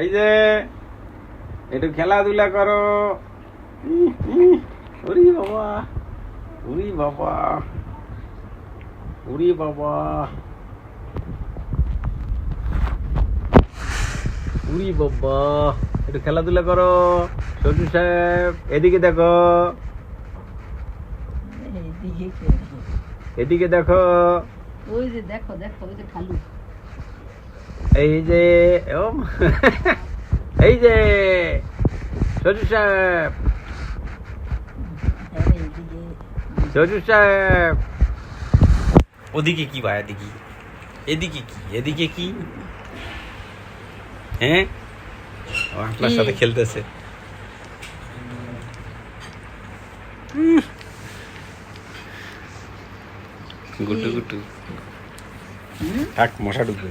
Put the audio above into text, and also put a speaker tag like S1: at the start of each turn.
S1: এই যে একটু খেলাধুলা করো। ওরে বাবা উরি বাবা উরি বাবা উরি বাবা। একটু খেলাধুলা করো সজু সাহেব এদিকে দেখো। এদিকে দেখো।
S2: ওই যে দেখো দেখো ওই যে খালু।
S1: এই যে এই যে সজু সাহেব। সজু সাহেব। ওদিকে কি ভাই এদিকে? এদিকে কি? এদিকে কি? হ্যাঁ? আপনার সাথে খেলতেছে। গুটু গুটু? থাক মশা ঢুকবে